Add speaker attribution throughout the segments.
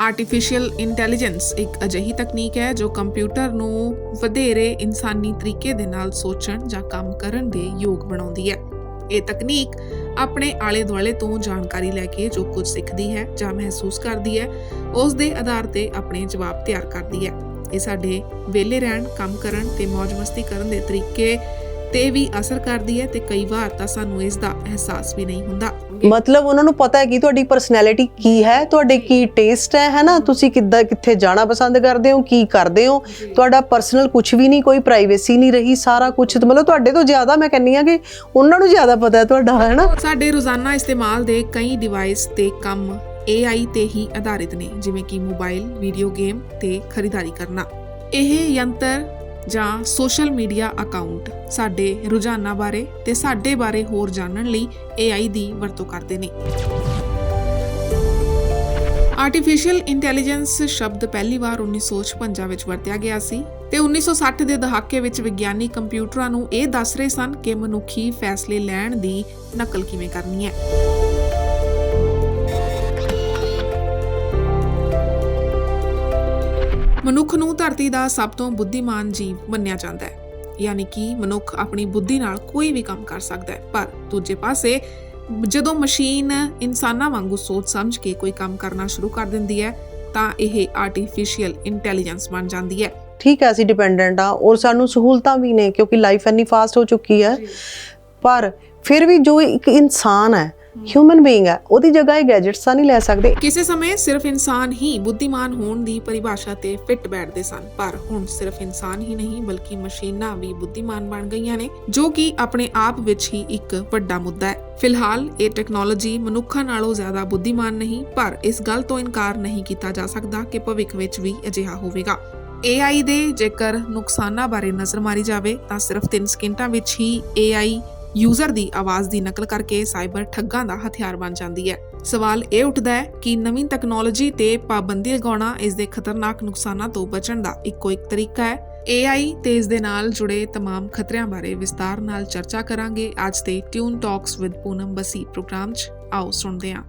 Speaker 1: Artificial intelligence ਇੱਕ ਅਜਿਹੀ ਤਕਨੀਕ ਹੈ ਜੋ ਕੰਪਿਊਟਰ ਨੂੰ ਵਧੇਰੇ ਇਨਸਾਨੀ ਤਰੀਕੇ ਦੇ ਨਾਲ ਸੋਚਣ ਜਾਂ ਕੰਮ ਕਰਨ ਦੇ ਯੋਗ ਬਣਾਉਂਦੀ ਹੈ। ਇਹ ਤਕਨੀਕ ਆਪਣੇ ਆਲੇ ਦੁਆਲੇ ਤੋਂ ਜਾਣਕਾਰੀ ਲੈ ਕੇ ਜੋ ਕੁਝ ਸਿੱਖਦੀ ਹੈ ਜਾਂ ਮਹਿਸੂਸ ਕਰਦੀ ਹੈ, ਉਸ ਦੇ ਆਧਾਰ ਤੇ ਆਪਣੇ ਜਵਾਬ ਤਿਆਰ ਕਰਦੀ ਹੈ। ਇਹ ਸਾਡੇ ਵਿਹਲੇ ਰਹਿਣ, ਕੰਮ ਕਰਨ ਤੇ ਮौज ਮਸਤੀ ਕਰਨ ਦੇ ਤਰੀਕੇ ਤੇ ਵੀ ਅਸਰ ਕਰਦੀ ਹੈ ਤੇ ਕਈ ਵਾਰ ਤਾਂ ਸਾਨੂੰ ਇਸ ਦਾ ਅਹਿਸਾਸ ਵੀ ਨਹੀਂ ਹੁੰਦਾ।
Speaker 2: ਮਤਲਬ ਉਹਨਾਂ ਨੂੰ ਪਤਾ ਹੈ ਕਿ ਤੁਹਾਡੀ ਪਰਸਨੈਲਿਟੀ ਕੀ ਹੈ ਤੁਹਾਡੇ ਕੀ ਟੇਸਟ ਹੈ ਹੈਨਾ ਤੁਸੀਂ ਕਿੱਦਾਂ ਕਿੱਥੇ ਜਾਣਾ ਪਸੰਦ ਕਰਦੇ ਹੋ ਕੀ ਕਰਦੇ ਹੋ? ਤੁਹਾਡਾ ਪਰਸਨਲ ਕੁਝ ਵੀ ਨਹੀਂ ਕੋਈ ਪ੍ਰਾਈਵੇਸੀ ਨਹੀਂ ਰਹੀ ਸਾਰਾ ਕੁਝ ਮਤਲਬ ਤੁਹਾਡੇ ਤੋਂ ਜ਼ਿਆਦਾ ਮੈਂ ਕਹਿੰਨੀ ਆ ਕਿ ਉਹਨਾਂ ਨੂੰ ਜ਼ਿਆਦਾ ਪਤਾ ਹੈ ਤੁਹਾਡਾ ਹੈਨਾ
Speaker 1: ਸਾਡੇ ਰੋਜ਼ਾਨਾ ਇਸਤੇਮਾਲ ਦੇ ਕਈ ਡਿਵਾਈਸ ਤੇ ਕੰਮ AI ਤੇ ਹੀ ਆਧਾਰਿਤ ਨੇ ਜਿਵੇਂ ਕਿ ਮੋਬਾਈਲ ਵੀਡੀਓ ਗੇਮ ਤੇ ਖਰੀਦਾਰੀ ਕਰਨਾ। ਇਹ ਯੰਤਰ ਜਾਂ ਸੋਸ਼ਲ ਮੀਡੀਆ ਅਕਾਊਂਟ ਸਾਡੇ ਰੁਝਾਨਾਂ ਬਾਰੇ ਤੇ ਸਾਡੇ ਬਾਰੇ ਹੋਰ ਜਾਣਨ ਲਈ AI ਦੀ ਵਰਤੋਂ ਕਰਦੇ ਨੇ। ਆਰਟੀਫੀਸ਼ੀਅਲ ਇੰਟੈਲੀਜੈਂਸ ਸ਼ਬਦ ਪਹਿਲੀ ਵਾਰ 1956 ਵਿੱਚ ਵਰਤਿਆ ਗਿਆ ਸੀ ਤੇ 1960 ਦੇ ਦਹਾਕੇ ਵਿੱਚ ਵਿਗਿਆਨੀ ਕੰਪਿਊਟਰਾਂ ਨੂੰ ਇਹ ਦੱਸ ਰਹੇ ਸਨ ਕਿ ਮਨੁੱਖੀ ਫੈਸਲੇ ਲੈਣ ਦੀ ਨਕਲ ਕਿਵੇਂ ਕਰਨੀ ਹੈ। ਮਨੁੱਖ ਨੂੰ ਧਰਤੀ ਦਾ ਸਭ ਤੋਂ ਬੁੱਧੀਮਾਨ ਜੀਵ ਮੰਨਿਆ ਜਾਂਦਾ ਹੈ। ਯਾਨੀ ਕਿ ਮਨੁੱਖ ਆਪਣੀ ਬੁੱਧੀ ਨਾਲ ਕੋਈ ਵੀ ਕੰਮ ਕਰ ਸਕਦਾ ਹੈ। ਪਰ ਦੂਜੇ ਪਾਸੇ ਜਦੋਂ ਮਸ਼ੀਨ ਇਨਸਾਨਾਂ ਵਾਂਗੂ ਸੋਚ ਸਮਝ ਕੇ ਕੋਈ ਕੰਮ ਕਰਨਾ ਸ਼ੁਰੂ ਕਰ ਦਿੰਦੀ ਹੈ ਤਾਂ ਇਹ ਆਰਟੀਫੀਸ਼ੀਅਲ ਇੰਟੈਲੀਜੈਂਸ ਬਣ ਜਾਂਦੀ ਹੈ।
Speaker 2: ਠੀਕ ਹੈ ਅਸੀਂ ਡਿਪੈਂਡੈਂਟ ਆ ਔਰ ਸਾਨੂੰ ਸਹੂਲਤਾਂ ਵੀ ਨੇ ਕਿਉਂਕਿ ਲਾਈਫ ਇੰਨੀ ਫਾਸਟ ਹੋ ਚੁੱਕੀ ਹੈ। ਪਰ ਫਿਰ ਵੀ ਜੋ ਇੱਕ ਇਨਸਾਨ ਹੈ ਹਿਊਮਨ ਬੀਇੰਗ ਹੈ, ਉਹਦੀ ਜਗ੍ਹਾ ਇਹ ਗੈਜਟਸ ਤਾਂ ਨਹੀਂ ਲੈ ਸਕਦੇ।
Speaker 1: ਕਿਸੇ ਸਮੇਂ ਸਿਰਫ ਇਨਸਾਨ ਹੀ ਬੁੱਧੀਮਾਨ ਹੋਣ ਦੀ ਪਰਿਭਾਸ਼ਾ ਤੇ ਫਿੱਟ ਬੈਠਦੇ ਸਨ, ਪਰ ਹੁਣ ਸਿਰਫ ਇਨਸਾਨ ਹੀ ਨਹੀਂ, ਬਲਕਿ ਮਸ਼ੀਨਾਂ ਵੀ ਬੁੱਧੀਮਾਨ ਬਣ ਗਈਆਂ ਨੇ, ਜੋ ਕਿ ਆਪਣੇ ਆਪ ਵਿੱਚ ਹੀ ਇੱਕ ਵੱਡਾ ਮੁੱਦਾ ਹੈ। ਫਿਲਹਾਲ ਇਹ ਟੈਕਨੋਲੋਜੀ ਮਨੁੱਖਾਂ ਨਾਲੋਂ ਜ਼ਿਆਦਾ ਬੁੱਧੀਮਾਨ ਨਹੀਂ, ਪਰ ਇਸ ਗੱਲ ਤੋਂ ਇਨਕਾਰ ਨਹੀਂ ਕੀਤਾ ਜਾ ਸਕਦਾ ਕਿ ਭਵਿੱਖ ਵਿੱਚ ਵੀ ਅਜਿਹਾ ਹੋਵੇਗਾ। AI ਦੇ ਜੇਕਰ ਨੁਕਸਾਨਾਂ ਬਾਰੇ ਨਜ਼ਰ ਮਾਰੀ ਜਾਵੇ, ਤਾਂ ਸਿਰਫ 3 ਸਕਿੰਟਾਂ ਵਿੱਚ ਹੀ AI ਯੂਜ਼ਰ ਦੀ ਆਵਾਜ਼ ਦੀ ਨਕਲ ਕਰਕੇ ਸਾਈਬਰ ਠੱਗਾਂ ਦਾ ਹਥਿਆਰ ਬਣ ਜਾਂਦੀ ਹੈ ਸਵਾਲ ਇਹ ਉੱਠਦਾ ਹੈ ਕਿ ਨਵੀਂ ਟੈਕਨੋਲੋਜੀ ਤੇ ਪਾਬੰਦੀ ਲਗਾਉਣਾ ਇਸ ਦੇ ਖਤਰਨਾਕ ਨੁਕਸਾਨਾਂ ਤੋਂ ਬਚਣ ਦਾ ਇੱਕੋ ਇੱਕ ਤਰੀਕਾ ਹੈ AI ਤੇ ਇਸ ਦੇ ਨਾਲ ਜੁੜੇ तमाम ਖਤਰਿਆਂ ਬਾਰੇ ਵਿਸਤਾਰ ਨਾਲ ਚਰਚਾ ਕਰਾਂਗੇ ਅੱਜ ਦੇ tune talks with Poonam Bassi programme 'ਚ ਆਓ ਸੁਣਦੇ ਹਾਂ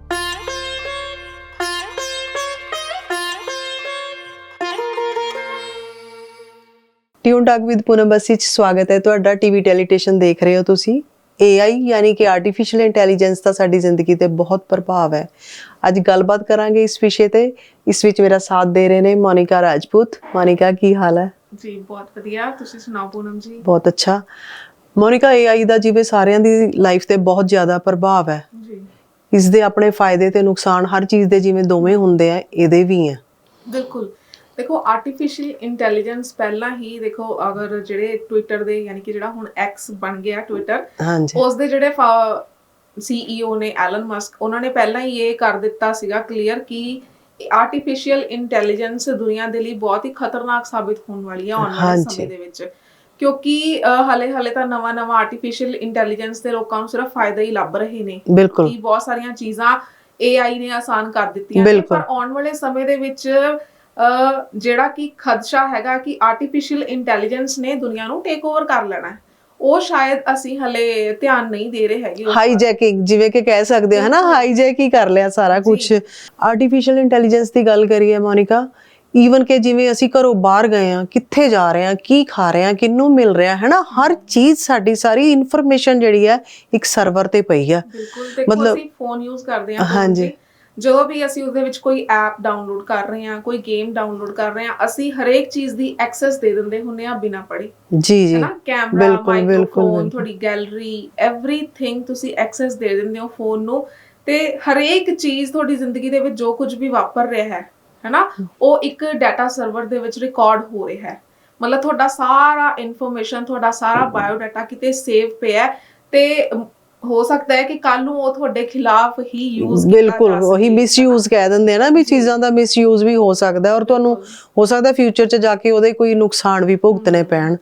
Speaker 2: tune talk with Poonam Bassi ਚ ਸਵਾਗਤ ਹੈ ਤੁਹਾਡਾ ਟੀਵੀ ਟੈਲੀਟੇਸ਼ਨ ਦੇਖ ਰਹੇ ਹੋ ਤੁਸੀਂ AI ਯਾਨੀ ਕਿ ਆਰਟੀਫੀਸ਼ੀਅਲ ਇੰਟੈਲੀਜੈਂਸ ਦਾ ਸਾਡੀ ਜ਼ਿੰਦਗੀ ਤੇ ਬਹੁਤ ਪ੍ਰਭਾਵ ਹੈ। ਅੱਜ ਗੱਲਬਾਤ ਕਰਾਂਗੇ ਇਸ ਵਿਸ਼ੇ ਤੇ। ਇਸ ਵਿੱਚ ਮੇਰਾ ਸਾਥ ਦੇ ਰਹੇ ਨੇ ਮੋਨਿਕਾ ਰਾਜਪੂਤ। ਮੋਨਿਕਾ ਕੀ ਹਾਲ ਹੈ?
Speaker 1: ਜੀ ਬਹੁਤ ਵਧੀਆ। ਤੁਸੀਂ ਸੁਣਾਓ ਪੂਨਮ ਜੀ?
Speaker 2: ਬਹੁਤ ਅੱਛਾ। ਮੋਨਿਕਾ AI ਦਾ ਜਿਵੇਂ ਸਾਰਿਆਂ ਦੀ ਲਾਈਫ ਤੇ ਬਹੁਤ ਜ਼ਿਆਦਾ ਪ੍ਰਭਾਵ ਹੈ।
Speaker 1: ਜੀ।
Speaker 2: ਇਸ ਦੇ ਆਪਣੇ ਫਾਇਦੇ ਤੇ ਨੁਕਸਾਨ ਹਰ ਚੀਜ਼ ਦੇ ਜਿਵੇਂ ਦੋਵੇਂ ਹੁੰਦੇ ਆ ਇਹਦੇ ਵੀ ਆ
Speaker 1: ਬਿਲਕੁਲ। ਦੇਖੋ ਆਰਟੀਫੀਸ਼ੀਅਲ ਇੰਟੈਲੀਜੈਂਸ ਪਹਿਲਾਂ ਹੀ ਦੇਖੋ ਅਗਰ ਜਿਹੜੇ ਟਵਿੱਟਰ ਦੇ ਯਾਨੀ ਕਿ ਜਿਹੜਾ ਹੁਣ X ਬਣ ਗਿਆ ਟਵਿੱਟਰ
Speaker 2: ਹਾਂਜੀ
Speaker 1: ਉਸ ਦੇ ਜਿਹੜੇ ਸੀਈਓ ਨੇ ਐਲਨ ਮਸਕ ਉਹਨਾਂ ਨੇ ਪਹਿਲਾਂ ਹੀ ਇਹ ਕਰ ਦਿੱਤਾ ਸੀਗਾ ਕਲੀਅਰ ਕਿ ਆਰਟੀਫੀਸ਼ੀਅਲ ਇੰਟੈਲੀਜੈਂਸ ਦੁਨੀਆ ਦੇ ਲਈ ਬਹੁਤ ਹੀ ਖਤਰਨਾਕ ਸਾਬਿਤ ਹੋਣ ਵਾਲੀ ਹੈ ਆਉਣ ਵਾਲੇ। ਸਮੇਂ ਦੇ ਵਿੱਚ ਕਿਉਂਕਿ ਹਲੇ ਹਲੇ ਤਾਂ ਨਵਾਂ ਨਵਾਂ ਆਰਟੀਫੀਸ਼ੀਅਲ ਇੰਟੈਲੀਜੈਂਸ ਦੇ ਲੋਕਾਂ ਨੂੰ ਸਿਰਫ ਫਾਇਦਾ ਹੀ ਲੱਭ ਰਹੇ ਨੇ ਕਿ ਬਹੁਤ ਸਾਰੀਆਂ ਚੀਜ਼ਾਂ AI ਨੇ ਆਸਾਨ ਕਰ ਦਿੱਤੀਆਂ। ਪਰ ਆਉਣ ਵਾਲੇ ਸਮੇਂ ਦੇ ਵਿੱਚ ਜਿਹੜਾ ਕਿ ਖਦਸ਼ਾ ਹੈਗਾ ਕਿ ਆਰਟੀਫੀਸ਼ੀਅਲ ਇੰਟੈਲੀਜੈਂਸ ਨੇ ਦੁਨੀਆ ਨੂੰ ਟੇਕ ਓਵਰ ਕਰ ਲੈਣਾ ਹੈ। ਉਹ ਸ਼ਾਇਦ ਅਸੀਂ ਹਲੇ ਧਿਆਨ ਨਹੀਂ ਦੇ ਰਹੇ ਹੈਗੇ।
Speaker 2: ਹਾਈਜੈਕਿੰਗ ਜਿਵੇਂ ਕਿ ਕਹਿ ਸਕਦੇ ਹਾਂ ਨਾ ਹਾਈਜੈਕ ਹੀ ਕਰ ਲਿਆ ਸਾਰਾ ਕੁਝ ਆਰਟੀਫੀਸ਼ੀਅਲ ਇੰਟੈਲੀਜੈਂਸ ਦੀ ਗੱਲ ਕਰੀਏ ਮੋਨਿਕਾ ਈਵਨ ਕਿ ਜਿਵੇਂ ਅਸੀਂ ਘਰੋਂ ਬਾਹਰ ਗਏ ਆ ਕਿੱਥੇ ਜਾ ਰਹੇ ਆ ਕੀ ਖਾ ਰਹੇ ਆ ਕਿੰਨੂੰ ਮਿਲ ਰਿਹਾ ਹੈ ਨਾ ਹਰ ਚੀਜ਼ ਸਾਡੀ ਸਾਰੀ ਇਨਫੋਰਮੇਸ਼ਨ ਜਿਹੜੀ ਹੈ ਇੱਕ ਸਰਵਰ ਤੇ ਪਈ ਆ
Speaker 1: ਬਿਲਕੁਲ।
Speaker 2: ਮਤਲਬ-
Speaker 1: ਫੋਨ ਯੂਜ਼ ਕਰਦੇ ਹਾਂ
Speaker 2: ਹਾਂਜੀ।
Speaker 1: ਜਦੋਂ ਵੀ ਅਸੀਂ ਉਹਦੇ ਵਿੱਚ ਕੋਈ ਐਪ ਡਾਊਨਲੋਡ ਕਰ ਰਹੇ ਹਾਂ ਕੋਈ ਗੇਮ ਡਾਊਨਲੋਡ ਕਰ ਰਹੇ ਹਾਂ ਅਸੀਂ ਹਰੇਕ ਚੀਜ਼ ਦੀ ਐਕਸੈਸ ਦੇ ਦਿੰਦੇ ਹੁੰਨੇ ਆ ਬਿਨਾ ਪੜ੍ਹੇ।
Speaker 2: ਜੀ ਜੀ।
Speaker 1: ਹੈਨਾ? Camera
Speaker 2: microphone.
Speaker 1: ਤੁਹਾਡੀ ਗੈਲਰੀ ਐਵਰੀਥਿੰਗ ਤੁਸੀਂ ਐਕਸੈਸ ਦੇ ਦਿੰਦੇ ਹੋ ਫੋਨ ਨੂੰ। ਤੇ ਹਰੇਕ ਚੀਜ਼ ਤੁਹਾਡੀ ਜ਼ਿੰਦਗੀ ਦੇ ਵਿੱਚ ਜੋ ਕੁਝ ਵੀ ਵਾਪਰ ਰਿਹਾ ਹੈ ਹੈਨਾ? ਉਹ ਇੱਕ ਡਾਟਾ ਸਰਵਰ ਦੇ ਵਿੱਚ ਰਿਕਾਰਡ ਹੋ ਰਿਹਾ ਹੈ। ਮਤਲਬ ਤੁਹਾਡਾ ਸਾਰਾ ਇਨਫੋਰਮੇਸ਼ਨ ਤੁਹਾਡਾ ਸਾਰਾ ਬਾਇਓ ਡਾਟਾ ਕਿਤੇ ਸੇਵ ਪਿਆ ਹੈ। ਤੇ ਹੋ ਸਕਦਾ ਹੈ ਕਿ ਕੱਲ ਨੂੰ ਉਹ ਤੁਹਾਡੇ ਖਿਲਾਫ ਹੀ ਯੂਜ਼
Speaker 2: ਬਿਲਕੁਲ ਉਹੀ। ਮਿਸਯੂਜ਼ ਕਹਿ ਦਿੰਦੇ ਆ ਨਾ ਵੀ ਚੀਜ਼ਾਂ ਦਾ ਮਿਸਯੂਜ਼ ਵੀ ਹੋ ਸਕਦਾ ਔਰ ਤੁਹਾਨੂੰ ਹੋ ਸਕਦਾ ਫਿਊਚਰ 'ਚ ਜਾ ਕੇ ਉਹਦੇ ਕੋਈ ਨੁਕਸਾਨ ਵੀ ਭੁਗਤਣੇ ਪੈਣ।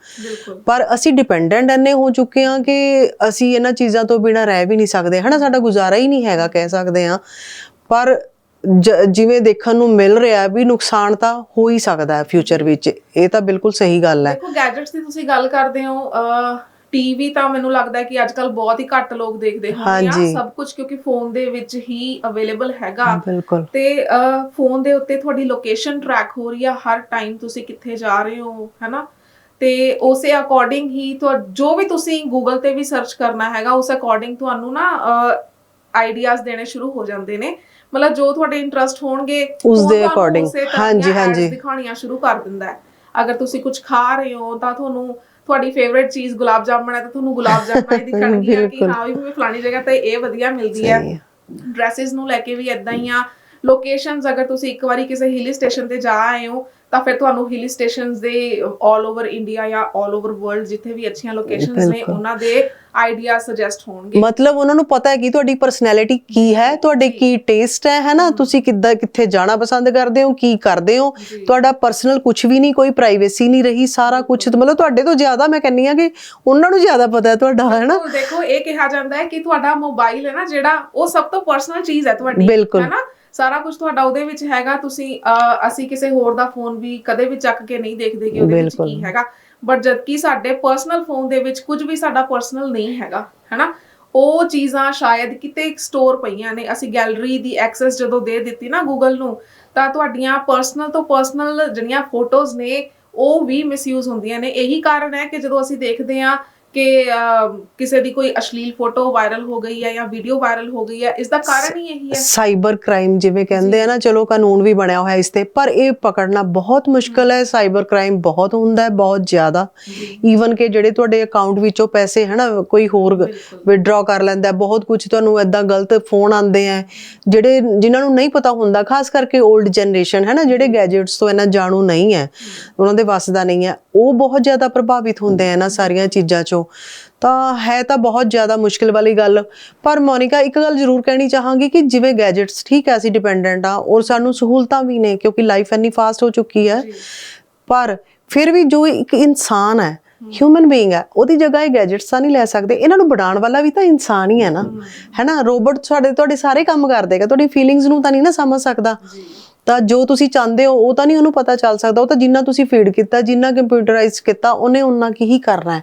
Speaker 2: ਪਰ ਅਸੀਂ ਡਿਪੈਂਡੈਂਟ ਇੰਨੇ ਹੋ ਚੁੱਕੇ ਹਾਂ ਕਿ ਅਸੀਂ ਇਹਨਾਂ ਚੀਜ਼ਾਂ ਤੋਂ ਬਿਨਾ ਰਹਿ ਵੀ ਨਹੀਂ ਸਕਦੇ। ਹਨਾ ਸਾਡਾ ਗੁਜ਼ਾਰਾ ਹੀ ਨਹੀਂ ਹੈਗਾ ਕਹਿ ਸਕਦੇ ਹਾਂ। ਪਰ ਜਿਵੇਂ ਦੇਖਣ ਨੂੰ ਮਿਲ ਰਿਹਾ ਵੀ ਨੁਕਸਾਨ ਤਾਂ ਹੋ ਹੀ ਸਕਦਾ ਹੈ ਫਿਊਚਰ ਵਿੱਚ। ਇਹ ਤਾਂ ਬਿਲਕੁਲ ਸਹੀ ਗੱਲ ਹੈ।
Speaker 1: ਦੇਖੋ ਗੈਜਟਸ ਦੀ ਤੁਸੀਂ ਗੱਲ ਕਰਦੇ ਹੋ ਟੀਵੀ ਤਾਂ ਮੈਨੂੰ ਲੱਗਦਾ ਕਿ ਅੱਜ ਕੱਲ ਬਹੁਤ ਹੀ ਘੱਟ ਲੋਕ ਦੇਖਦੇ ਹੋਣਗੇ ਆ
Speaker 2: ਹਾਂਜੀ।
Speaker 1: ਸਭ ਕੁਝ ਕਿਉਂਕਿ ਫੋਨ ਦੇ ਵਿੱਚ ਹੀ ਅਵੇਲੇਬਲ ਹੈਗਾ।
Speaker 2: ਬਿਲਕੁਲ।
Speaker 1: ਤੇ ਫੋਨ ਦੇ ਉੱਤੇ ਤੁਹਾਡੀ ਲੋਕੇਸ਼ਨ ਟਰੈਕ ਹੋ ਰਹੀ ਆ ਹਰ ਟਾਈਮ ਤੁਸੀਂ ਕਿੱਥੇ ਜਾ ਰਹੇ ਹੋ ਹੈਨਾ? ਤੇ ਉਸੇ ਅਕੋਰਡਿੰਗ ਹੀ ਤੁਹਾ ਜੋ ਵੀ ਤੁਸੀਂ ਗੂਗਲ ਤੇ ਵੀ ਸਰਚ ਕਰਨਾ ਹੈਗਾ ਉਸ ਅਕੋਰਡਿੰਗ ਤੁਹਾਨੂੰ ਨਾ ਆਈਡੀਆਜ਼ ਦੇਣੇ ਸ਼ੁਰੂ ਹੋ ਜਾਂਦੇ ਨੇ। ਮਤਲਬ ਜੋ ਤੁਹਾਡੇ ਇੰਟਰਸਟ ਹੋਣਗੇ
Speaker 2: ਉਸ
Speaker 1: ਉਹ
Speaker 2: ਦੇ
Speaker 1: ਤੁਹਾਨੂੰ
Speaker 2: according,
Speaker 1: ਉਸੇ ਤਰ੍ਹਾਂ
Speaker 2: ਹਾਂਜੀ,
Speaker 1: ads
Speaker 2: ਹਾਂਜੀ।
Speaker 1: ਦਿਖਾਉਣੀਆਂ ਸ਼ੁਰੂ ਕਰ ਦਿੰਦਾ ਹੈ। ਅਗਰ ਤੁਸੀਂ ਕੁਝ ਖਾ ਰਹੇ ਹੋ ਤਾਂ ਤੁਹਾਨੂੰ ਤੁਹਾਡੀ ਫੇਵਰਿਟ ਚੀਜ਼ ਗੁਲਾਬ ਜਾਮਣ ਹੈ ਤਾਂ ਤੁਹਾਨੂੰ ਗੁਲਾਬ ਜਾਮਣ ਹੀ ਦਿਖਣਗੀਆਂ ਕਿ। ਹਾਂ ਵੀ ਮੈਂ ਫਲਾਣੀ ਜਗ੍ਹਾ ਤੇ ਇਹ ਵਧੀਆ ਮਿਲਦੀ ਹੈ। ਡਰੈਸਸ ਨੂੰ ਲੈ ਕੇ ਵੀ ਇਦਾਂ ਹੀ ਆ ਲੋਕੇਸ਼ਨਸ ਅਗਰ ਤੁਸੀਂ ਇੱਕ ਵਾਰੀ ਕਿਸੇ ਹਿਲ ਸਟੇਸ਼ਨ ਤੇ ਜਾ ਆਏ ਹੋ ਤਾਂ ਫਿਰ ਤੁਹਾਨੂੰ ਹਿਲ ਸਟੇਸ਼ਨਸ ਦੇ 올 ਓਵਰ ਇੰਡੀਆ ਜਾਂ 올 ਓਵਰ ਵਰਲਡ ਜਿੱਥੇ ਵੀ ਅੱਛੀਆਂ ਲੋਕੇਸ਼ਨਸ ਨੇ। ਉਹਨਾਂ ਦੇ ਆਈਡੀਆ ਸੁਜੈਸਟ ਹੋਣਗੇ।
Speaker 2: ਮਤਲਬ ਉਹਨਾਂ ਨੂੰ ਪਤਾ ਹੈ ਕਿ ਤੁਹਾਡੀ ਪਰਸਨੈਲਿਟੀ ਕੀ ਹੈ ਤੁਹਾਡੇ ਕੀ ਟੇਸਟ ਹੈ ਹੈਨਾ ਤੁਸੀਂ ਕਿੱਦਾਂ ਕਿੱਥੇ ਜਾਣਾ ਪਸੰਦ ਕਰਦੇ ਹੋ ਕੀ ਕਰਦੇ ਹੋ। ਤੁਹਾਡਾ ਪਰਸਨਲ ਕੁਝ ਵੀ ਨਹੀਂ ਕੋਈ ਪ੍ਰਾਈਵੇਸੀ ਨਹੀਂ ਰਹੀ ਸਾਰਾ ਕੁਝ ਮਤਲਬ ਤੁਹਾਡੇ ਤੋਂ ਜ਼ਿਆਦਾ ਮੈਂ ਕਹਿੰਨੀ ਆ ਕਿ ਉਹਨਾਂ ਨੂੰ ਜ਼ਿਆਦਾ ਪਤਾ ਹੈ ਤੁਹਾਡਾ ਹੈਨਾ
Speaker 1: ਦੇਖੋ ਇਹ ਕਿਹਾ ਜਾਂਦਾ ਹੈ ਕਿ ਤੁਹਾਡਾ ਮੋਬਾਈਲ ਹੈ ਨਾ ਜਿਹੜਾ ਉਹ ਸਭ ਤੋਂ ਪਰਸਨਲ ਚੀਜ਼ ਹੈ ਤੁਹਾਡੀ। ਹੈਨਾ ਸਾਰਾ ਕੁਝ ਤੁਹਾਡਾ ਉਹਦੇ ਵਿੱਚ ਹੈਗਾ ਤੁਸੀਂ ਅਸੀਂ ਕਿਸੇ ਹੋਰ ਦਾ ਫੋਨ ਵੀ ਕਦੇ ਵੀ ਚੱਕ ਕੇ ਨਹੀਂ ਦੇਖਦੇ ਕਿ ਉਹਦੇ ਵਿੱਚ। ਕੀ ਹੈਗਾ। ਬਟ ਜਦਕਿ ਸਾਡੇ ਪਰਸਨਲ ਫੋਨ ਦੇ ਵਿੱਚ ਕੁਝ ਵੀ ਸਾਡਾ ਪਰਸਨਲ ਨਹੀਂ ਹੈਗਾ ਹੈਨਾ? ਉਹ ਚੀਜ਼ਾਂ ਸ਼ਾਇਦ ਕਿਤੇ ਸਟੋਰ ਪਈਆਂ ਨੇ। ਅਸੀਂ ਗੈਲਰੀ ਦੀ ਐਕਸੈਸ ਜਦੋਂ ਦੇ ਦਿੱਤੀ ਨਾ ਗੂਗਲ ਨੂੰ ਤਾਂ ਤੁਹਾਡੀਆਂ ਪਰਸਨਲ ਤੋਂ ਪਰਸਨਲ ਜਿਹੜੀਆਂ ਫੋਟੋਜ਼ ਨੇ ਉਹ ਵੀ ਮਿਸਯੂਜ਼ ਹੁੰਦੀਆਂ ਨੇ। ਇਹੀ ਕਾਰਨ ਹੈ ਕਿ ਜਦੋਂ ਅਸੀਂ ਦੇਖਦੇ ਹਾਂ ਕਿ ਕਿਸੇ ਦੀ ਕੋਈ ਅਸ਼ਲੀਲ ਫੋਟੋ ਵਾਇਰਲ ਹੋ ਗਈ ਹੈ ਜਾਂ ਵੀਡੀਓ ਵਾਇਰਲ ਹੋ ਗਈ ਹੈ ਇਸ ਦਾ ਕਾਰਨ ਹੀ ਇਹੀ ਹੈ।
Speaker 2: ਸਾਈਬਰ ਕ੍ਰਾਈਮ ਜਿਵੇਂ ਕਹਿੰਦੇ ਆ ਨਾ ਚਲੋ ਕਾਨੂੰਨ ਵੀ ਬਣਿਆ ਹੋਇਆ ਇਸ ਤੇ ਪਰ ਇਹ ਪਕੜਨਾ ਬਹੁਤ ਮੁਸ਼ਕਲ ਹੈ ਸਾਈਬਰ ਕ੍ਰਾਈਮ ਬਹੁਤ ਹੁੰਦਾ ਹੈ ਬਹੁਤ ਜ਼ਿਆਦਾ। ਈਵਨ ਕਿ ਜਿਹੜੇ ਤੁਹਾਡੇ ਅਕਾਊਂਟ ਵਿੱਚੋਂ ਪੈਸੇ ਹਨਾ ਕੋਈ ਹੋਰ। ਵਿਡਰਾਅ ਕਰ ਲੈਂਦਾ ਬਹੁਤ ਕੁਝ ਤੁਹਾਨੂੰ ਐਦਾਂ ਗਲਤ ਫੋਨ ਆਉਂਦੇ ਆ। ਜਿਹੜੇ ਜਿਨ੍ਹਾਂ ਨੂੰ ਨਹੀਂ ਪਤਾ ਹੁੰਦਾ ਖਾਸ ਕਰਕੇ 올ਡ ਜਨਰੇਸ਼ਨ ਹੈ ਨਾ ਜਿਹੜੇ ਗੈਜਟਸ ਤੋਂ ਇਹਨਾਂ ਜਾਣੂ ਨਹੀਂ ਹੈ ਉਹਨਾਂ ਦੇ ਵੱਸ ਦਾ ਨਹੀਂ ਹੈ ਉਹ ਬਹੁਤ ਜ਼ਿਆਦਾ ਪ੍ਰਭਾਵਿਤ ਹੁੰਦੇ ਆ ਇਹਨਾਂ ਸਾਰੀਆਂ ਚੀਜ਼ਾਂ ਚੋਂ। ਤਾਂ ਹੈ ਤਾਂ ਬਹੁਤ ਜ਼ਿਆਦਾ ਮੁਸ਼ਕਿਲ ਵਾਲੀ ਗੱਲ। ਪਰ ਮੋਨਿਕਾ ਇੱਕ ਗੱਲ ਜ਼ਰੂਰ ਕਹਿਣੀ ਚਾਹਾਂਗੀ ਕਿ ਜਿਵੇਂ ਗੈਜਟਸ ਠੀਕ ਹੈ ਅਸੀਂ ਡਿਪੈਂਡੈਂਟ ਆ ਔਰ ਸਾਨੂੰ ਸਹੂਲਤਾਂ ਵੀ ਨੇ ਕਿਉਂਕਿ ਲਾਈਫ ਇੰਨੀ ਫਾਸਟ ਹੋ ਚੁੱਕੀ ਹੈ। ਪਰ ਫਿਰ ਵੀ ਜੋ ਇੱਕ ਇਨਸਾਨ ਹੈ ਹਿਊਮਨ ਬੀਇੰਗ ਹੈ ਉਹਦੀ ਜਗ੍ਹਾ ਇਹ ਗੈਜਟਸ ਤਾਂ ਨਹੀਂ ਲੈ ਸਕਦੇ। ਇਹਨਾਂ ਨੂੰ ਬਣਾਉਣ ਵਾਲਾ ਵੀ ਤਾਂ ਇਨਸਾਨ ਹੀ ਹੈ ਨਾ। ਹੈਨਾ ਰੋਬੋਟ ਸਾਡੇ ਤੁਹਾਡੇ ਸਾਰੇ ਕੰਮ ਕਰ ਦੇਗਾ। ਤੁਹਾਡੀ ਫੀਲਿੰਗਸ ਨੂੰ ਤਾਂ ਨਹੀਂ ਨਾ ਸਮਝ ਸਕਦਾ। ਤਾਂ ਜੋ ਤੁਸੀਂ ਚਾਹੁੰਦੇ ਹੋ ਉਹ ਤਾਂ ਨਹੀਂ ਉਹਨੂੰ ਪਤਾ ਚੱਲ ਸਕਦਾ ਉਹ ਤਾਂ ਜਿੰਨਾ ਤੁਸੀਂ ਫੀਡ ਕੀਤਾ ਜਿੰਨਾ ਕੰਪਿਊਟਰਾਈਜ਼ ਕੀਤਾ ਉਹਨੇ ਉਹਨਾਂ ਕੀ ਹੀ ਕਰਨਾ ਹੈ।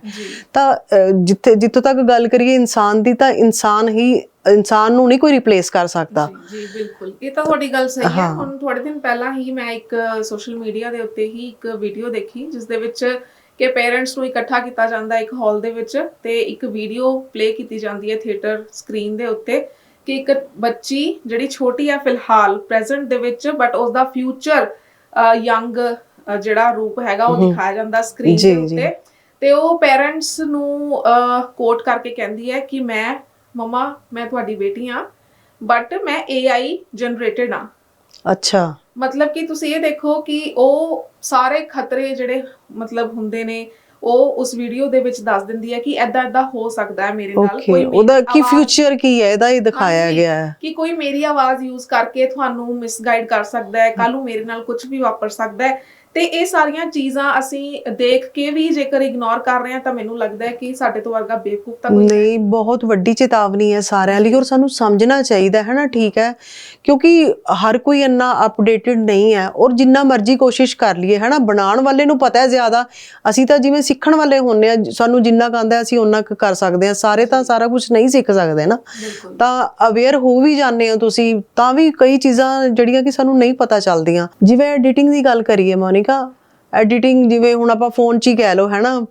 Speaker 2: ਤਾਂ ਜਿੱਥੇ ਜਿੱਥੋਂ ਤੱਕ ਗੱਲ ਕਰੀਏ ਇਨਸਾਨ ਦੀ ਤਾਂ ਇਨਸਾਨ ਹੀ ਇਨਸਾਨ ਨੂੰ ਨਹੀਂ ਕੋਈ ਰਿਪਲੇਸ ਕਰ ਸਕਦਾ।
Speaker 1: ਜੀ ਬਿਲਕੁਲ। ਇਹ ਤਾਂ ਤੁਹਾਡੀ ਗੱਲ ਸਹੀ ਹੈ। ਹੁਣ ਥੋੜੇ ਦਿਨ ਪਹਿਲਾਂ ਹੀ ਮੈਂ ਇੱਕ ਸੋਸ਼ਲ ਮੀਡੀਆ ਦੇ ਉੱਤੇ ਹੀ ਇੱਕ ਵੀਡੀਓ ਦੇਖੀ ਜਿਸ ਦੇ ਵਿੱਚ ਕਿ ਪੇਰੈਂਟਸ ਨੂੰ ਇਕੱਠਾ ਕੀਤਾ ਜਾਂਦਾ ਇੱਕ ਹਾਲ ਦੇ ਵਿੱਚ ਤੇ ਇੱਕ ਵੀਡੀਓ ਪਲੇ ਕੀਤੀ ਜਾਂਦੀ ਹੈ ਥੀਏਟਰ ਸਕਰੀਨ ਦੇ ਉੱਤੇ। ਕਿ ਇੱਕ ਬੱਚੀ ਜਿਹੜੀ ਛੋਟੀ ਹੈ ਫਿਲਹਾਲ ਪ੍ਰੈਜ਼ੈਂਟ ਦੇ ਵਿੱਚ ਬਟ ਉਸ ਦਾ ਫਿਊਚਰ ਯੰਗ ਜਿਹੜਾ ਰੂਪ ਹੈਗਾ ਉਹ ਦਿਖਾਇਆ ਜਾਂਦਾ ਸਕਰੀਨ ਦੇ। ਉੱਤੇ। ਤੇ ਉਹ ਪੇਰੈਂਟਸ ਨੂੰ ਕੋਟ ਕਰਕੇ ਕਹਿੰਦੀ ਹੈ ਕਿ ਮੈਂ ਮਮਾ ਮੈਂ ਤੁਹਾਡੀ ਬੇਟੀ ਆ ਬਟ ਮੈਂ AI ਜਨਰੇਟਡ ਆ
Speaker 2: ਅੱਛਾ।
Speaker 1: ਮਤਲਬ ਕਿ ਤੁਸੀਂ ਇਹ ਦੇਖੋ ਕਿ ਉਹ ਸਾਰੇ ਖਤਰੇ ਜਿਹੜੇ ਮਤਲਬ ਹੁੰਦੇ ਨੇ ਉਹ ਉਸ ਵੀਡੀਓ ਦੇ ਵਿੱਚ ਦੱਸ ਦਿੰਦੀ ਹੈ ਕਿ ਐਦਾਂ ਐਦਾਂ ਹੋ ਸਕਦਾ ਹੈ ਮੇਰੇ ਨਾਲ ਮੇਰੀ
Speaker 2: ਉਹਦਾ ਕੀ ਫਿਊਚਰ ਕੀ ਹੈ? ਇਹਦਾ ਹੀ ਦਿਖਾਇਆ ਗਿਆ ਹੈ।
Speaker 1: ਕਿ ਕੋਈ ਮੇਰੀ ਆਵਾਜ਼ ਯੂਜ਼ ਕਰਕੇ ਤੁਹਾਨੂੰ ਮਿਸਗਾਈਡ ਕਰ ਸਕਦਾ ਹੈ ਕੱਲ ਨੂੰ ਮੇਰੇ ਨਾਲ ਕੁਝ ਵੀ ਵਾਪਰ ਸਕਦਾ ਹੈ। ਤੇ ਇਹ ਸਾਰੀਆਂ ਚੀਜ਼ਾਂ ਅਸੀਂ ਦੇਖ ਕੇ ਵੀ ਜੇਕਰ ਇਗਨੋਰ ਕਰ ਰਹੇ ਹਾਂ ਤਾਂ ਮੈਨੂੰ ਲੱਗਦਾ ਹੈ ਕਿ ਸਾਡੇ ਤੋਂ ਵਰਗਾ ਬੇਵਕੂਫ ਤਾਂ ਕੋਈ
Speaker 2: ਨਹੀਂ ਬਹੁਤ ਵੱਡੀ ਚੇਤਾਵਨੀ ਹੈ ਸਾਰਿਆਂ ਲਈ ਔਰ ਸਾਨੂੰ ਸਮਝਣਾ ਚਾਹੀਦਾ ਹੈ ਨਾ? ਠੀਕ ਹੈ? ਕਿਉਂਕਿ ਹਰ ਕੋਈ ਇੰਨਾ ਅਪਡੇਟਡ ਨਹੀਂ ਹੈ ਔਰ ਜਿੰਨਾ ਮਰਜ਼ੀ ਕੋਸ਼ਿਸ਼ ਕਰ ਲਈਏ ਹੈ ਨਾ? ਬਣਾਉਣ ਵਾਲੇ ਨੂੰ ਪਤਾ ਹੈ ਜ਼ਿਆਦਾ। ਅਸੀਂ ਤਾਂ ਜਿਵੇਂ ਸਿੱਖਣ ਵਾਲੇ ਹੁੰਨੇ ਆ ਸਾਨੂੰ ਜਿੰਨਾ ਕਹਿੰਦਾ ਅਸੀਂ ਉਹਨਾਂ ਕੁ ਕਰ ਸਕਦੇ ਹਾਂ। ਸਾਰੇ ਤਾਂ ਸਾਰਾ ਕੁਝ ਨਹੀਂ ਸਿੱਖ ਸਕਦੇ ਨਾ। ਤਾਂ ਅਵੇਅਰ ਹੋ ਵੀ ਜਾਂਦੇ ਹੋ ਤੁਸੀਂ ਤਾਂ ਵੀ ਕਈ ਚੀਜ਼ਾਂ ਜਿਹੜੀਆਂ ਕਿ ਸਾਨੂੰ ਨਹੀਂ ਪਤਾ ਚੱਲਦੀਆਂ। ਜਿਵੇਂ ਐਡੀਟਿੰਗ ਦੀ ਗੱਲ ਕਰੀਏ ਮੋਨਿਕਾ ਐਡੀਟਿੰਗ ਜਿਵੇਂ ਹੁਣ ਆਪਾਂ ਫੋਨ 'ਚ ਹੀ ਕਹਿ ਲਓ ਹੈਨਾ?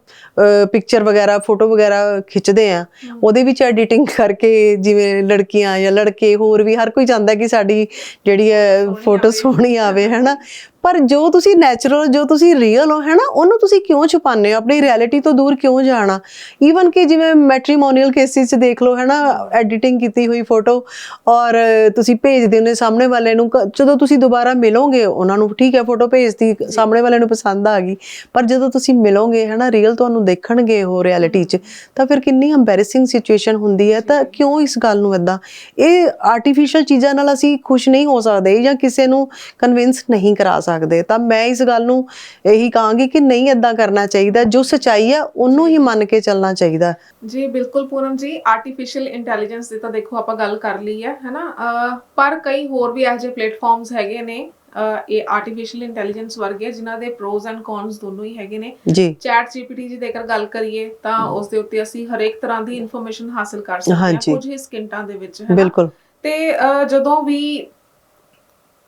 Speaker 2: ਪਿਕਚਰ ਵਗੈਰਾ ਫੋਟੋ ਵਗੈਰਾ ਖਿੱਚਦੇ ਆ। ਉਹਦੇ ਵਿੱਚ ਐਡੀਟਿੰਗ ਕਰਕੇ ਜਿਵੇਂ ਲੜਕੀਆਂ ਜਾਂ ਲੜਕੇ ਹੋਰ ਵੀ ਹਰ ਕੋਈ ਚਾਹੁੰਦਾ ਕਿ ਸਾਡੀ ਜਿਹੜੀ ਫੋਟੋ ਸੋਹਣੀ ਆਵੇ ਹੈਨਾ? ਪਰ ਜੋ ਤੁਸੀਂ ਨੈਚੁਰਲ ਜੋ ਤੁਸੀਂ ਰੀਅਲ ਹੋ ਹੈਨਾ ਉਹਨੂੰ ਤੁਸੀਂ ਕਿਉਂ ਛੁਪਾਉਂਦੇ ਹੋ? ਆਪਣੀ ਰਿਐਲਿਟੀ ਤੋਂ ਦੂਰ ਕਿਉਂ ਜਾਣਾ? ਈਵਨ ਕਿ ਜਿਵੇਂ ਮੈਟ੍ਰੀਮੋਨੀਅਲ ਕੇਸਿਸ 'ਚ ਦੇਖ ਲਓ ਹੈਨਾ ਐਡੀਟਿੰਗ ਕੀਤੀ ਹੋਈ ਫੋਟੋ ਔਰ ਤੁਸੀਂ ਭੇਜਦੇ ਹੋ ਸਾਹਮਣੇ ਵਾਲੇ ਨੂੰ, ਕ- ਜਦੋਂ ਤੁਸੀਂ ਦੁਬਾਰਾ ਮਿਲੋਗੇ, ਉਹਨਾਂ ਨੂੰ ਠੀਕ ਹੈ ਫੋਟੋ ਭੇਜਤੀ, ਸਾਹਮਣੇ ਵਾਲੇ ਨੂੰ ਪਸੰਦ ਆ ਗਈ, ਪਰ ਜਦੋਂ ਤੁਸੀਂ ਮਿਲੋਗੇ ਹੈਨਾ ਰੀਅਲ ਤੁਹਾਨੂੰ ਦੇਖਣਗੇ ਉਹ ਰਿਐਲਿਟੀ 'ਚ, ਤਾਂ ਫਿਰ ਕਿੰਨੀ ਐਮਬੈਰਸਿੰਗ ਸਿਚੁਏਸ਼ਨ ਹੁੰਦੀ ਹੈ। ਤਾਂ ਕਿਉਂ ਇਸ ਗੱਲ ਨੂੰ ਇਦਾਂ ਇਹ ਆਰਟੀਫੀਸ਼ੀਅਲ ਚੀਜ਼ਾਂ ਨਾਲ ਅਸੀਂ ਖੁਸ਼ ਨਹੀਂ ਹੋ ਸਕਦੇ ਜਾਂ ਕਿਸੇ ਨੂੰ ਕਨਵਿੰਸ ਨਹੀਂ ਕਰਾ ਸਕਦੇ। ਤਾਂ ਮੈਂ ਇਸ ਗੱਲ ਨੂੰ ਇਹੀ ਕਹਾਂਗੀ ਕਿ ਨਹੀਂ ਇਦਾਂ ਕਰਨਾ ਚਾਹੀਦਾ। ਜੋ ਸਚਾਈ ਹੈ ਉਹਨੂੰ ਹੀ ਮੰਨ ਕੇ ਚੱਲਣਾ ਚਾਹੀਦਾ।
Speaker 1: ਜੀ ਬਿਲਕੁਲ ਪੂਨਮ ਜੀ ਆਰਟੀਫੀਸ਼ੀਅਲ ਇੰਟੈਲੀਜੈਂਸ ਦੀ ਤਾਂ ਦੇਖੋ ਆਪਾਂ ਗੱਲ ਕਰ ਲਈ ਹੈ ਹੈਨਾ ਪਰ ਕਈ ਹੋਰ ਵੀ ਇਹੋ ਜਿਹੇ ਪਲੇਟਫਾਰਮਸ ਹੈਗੇ ਨੇ ਇਹ ਆਰਟੀਫੀਸ਼ੀਅਲ ਇੰਟੈਲੀਜੈਂਸ ਵਰਗੇ ਜਿਨ੍ਹਾਂ ਦੇ ਪ੍ਰੋਜ਼ ਐਂਡ ਕੌਨਸ ਦੋਨੋਂ ਹੀ ਹੈਗੇ ਨੇ। ਚੈਟ ਜੀਪੀਟੀ ਜੀ ਜੇਕਰ ਗੱਲ ਕਰੀਏ ਤਾਂ ਉਸ ਦੇ ਉੱਤੇ ਅਸੀਂ ਹਰੇਕ ਤਰ੍ਹਾਂ ਦੀ ਇਨਫੋਰਮੇਸ਼ਨ ਹਾਸਲ ਕਰ ਸਕਦੇ ਹਾਂ। ਕੁਝ ਹੀ ਸਕਿੰਟਾਂ ਦੇ ਵਿੱਚ ਹੈ
Speaker 2: ਬਿਲਕੁਲ।
Speaker 1: ਤੇ ਜਦੋਂ ਵੀ